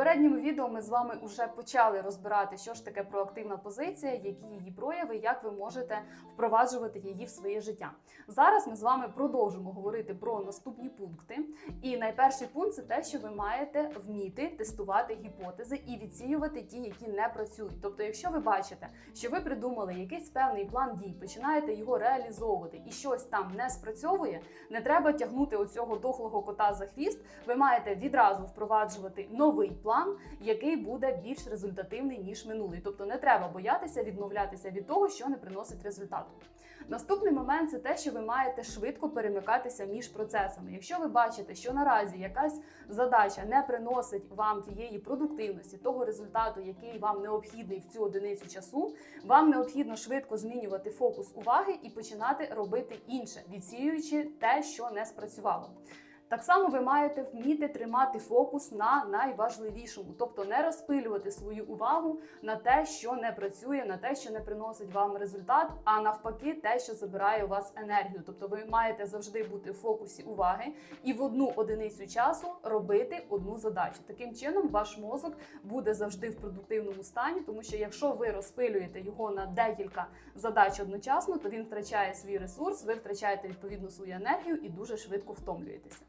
попередньому відео ми з вами вже почали розбирати, що ж таке проактивна позиція, які її прояви, як ви можете впроваджувати її в своє життя. Зараз ми з вами продовжимо говорити про наступні пункти. І найперший пункт це те, що ви маєте вміти тестувати гіпотези і відсіювати ті, які не працюють. Тобто, якщо ви бачите, що ви придумали якийсь певний план дій, починаєте його реалізовувати і щось там не спрацьовує, не треба тягнути оцього дохлого кота за хвіст. Ви маєте відразу впроваджувати новий план, який буде більш результативний ніж минулий. Тобто не треба боятися відмовлятися від того, що не приносить результату. Наступний момент це те, що ви маєте швидко перемикатися між процесами. Якщо ви бачите, що наразі якась задача не приносить вам тієї продуктивності, того результату, який вам необхідний в цю одиницю часу, вам необхідно швидко змінювати фокус уваги і починати робити інше, відсіюючи те, що не спрацювало. Так само ви маєте вміти тримати фокус на найважливішому, тобто не розпилювати свою увагу на те, що не працює, на те, що не приносить вам результат, а навпаки, те, що забирає у вас енергію. Тобто ви маєте завжди бути в фокусі уваги і в одну одиницю часу робити одну задачу. Таким чином, ваш мозок буде завжди в продуктивному стані, тому що якщо ви розпилюєте його на декілька задач одночасно, то він втрачає свій ресурс, ви втрачаєте відповідно свою енергію і дуже швидко втомлюєтеся.